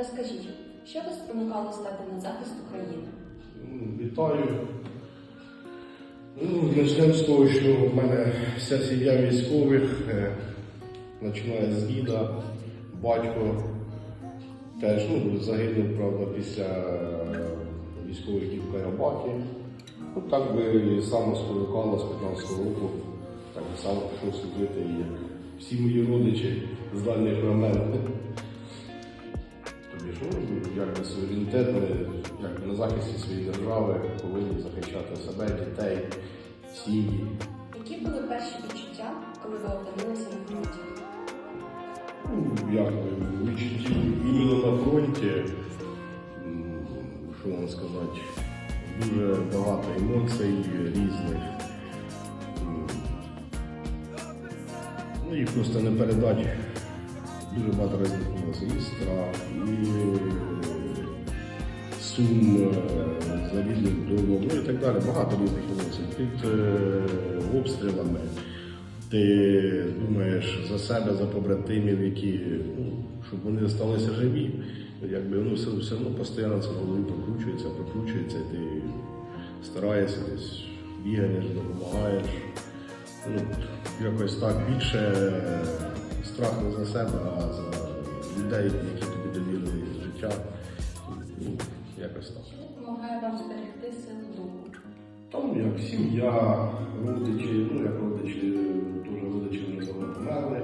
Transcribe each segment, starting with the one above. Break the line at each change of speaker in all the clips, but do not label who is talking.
Розкажіть, що вас спонукало стати на захист України?
Вітаю. Ну, почнемо з того, що в мене вся сім'я військових, е, починає з діда, батько теж ну, загинув, правда, після е, військових дій в Карабахі. Ну, так би і само спонукало з 15 року, так само пішов служити і всі мої родичі з дальніх рамен. Якби суверенітет, ми якби на захисті своєї держави повинні захищати себе, дітей, сім'ї.
Які були перші відчуття, коли ви опинилися на фронті?
Ну, якби відчуттів іменно на фронті, що вам сказати, дуже багато емоцій різних. Ну, їх просто не передати. Дуже багато різних емоцій. І страх, і сум е, за рідним домом, ну і так далі. Багато різних емоцій. Під е, обстрілами. Ти думаєш за себе, за побратимів, які, ну, щоб вони залишилися живі. Якби ну, все, все одно постійно це в голові прокручується, прокручується, ти стараєшся десь бігаєш, допомагаєш. Ну, якось так більше е, страх не за себе, а за людей, які тобі довірили життя. Ну, якось так.
Допомагає вам зберегти силу духу?
Там як сім'я, родичі, ну як родичі, дуже родичі вже давно померли.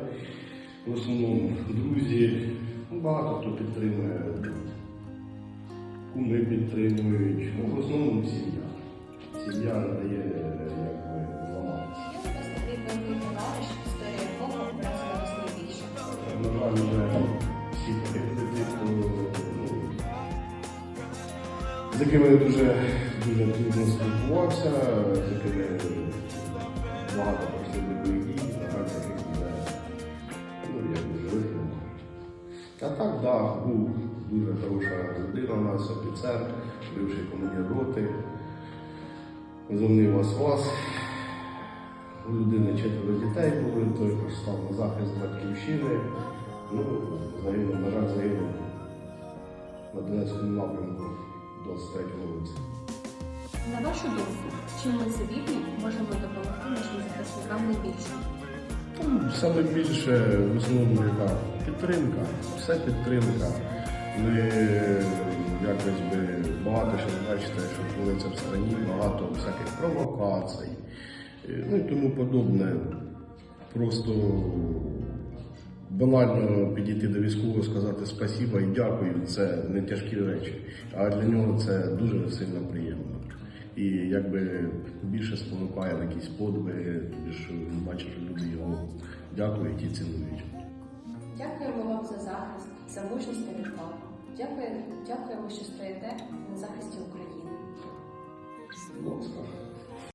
В основному друзі, ну, багато хто підтримує, куми підтримують, ну в основному сім'я. Сім'я не Вже всі з якими дуже, дуже трудно спілкувався, з якими багато пройшли дії, на жаль, таких ну, як живих нема. А так, да, був дуже хороша людина у нас, офіцер, бивший командир роти, позивний вас-вас. У людини четверо дітей були, той став на захист батьківщини. Ну, загинув, на жаль, загинув на Донецькому напрямку 23-го році.
На вашу думку, чим ми цивільні можемо допомогти нашим захисникам найбільше?
Саме більше в основному яка підтримка, все підтримка. Ми якось би багато що бачите, що твориться в страні, багато всяких провокацій, ну і тому подобне. Просто банально підійти до військового, сказати спасіба і дякую, це не тяжкі речі. А для нього це дуже сильно приємно. І якби більше спонукає на якісь подвиги, тобі ж бачиш, що люди його дякують і цінують.
Дякуємо вам за захист, за мужність та відвагу. Дякую, дякуємо, що стоїте на захисті України.
Будь ласка.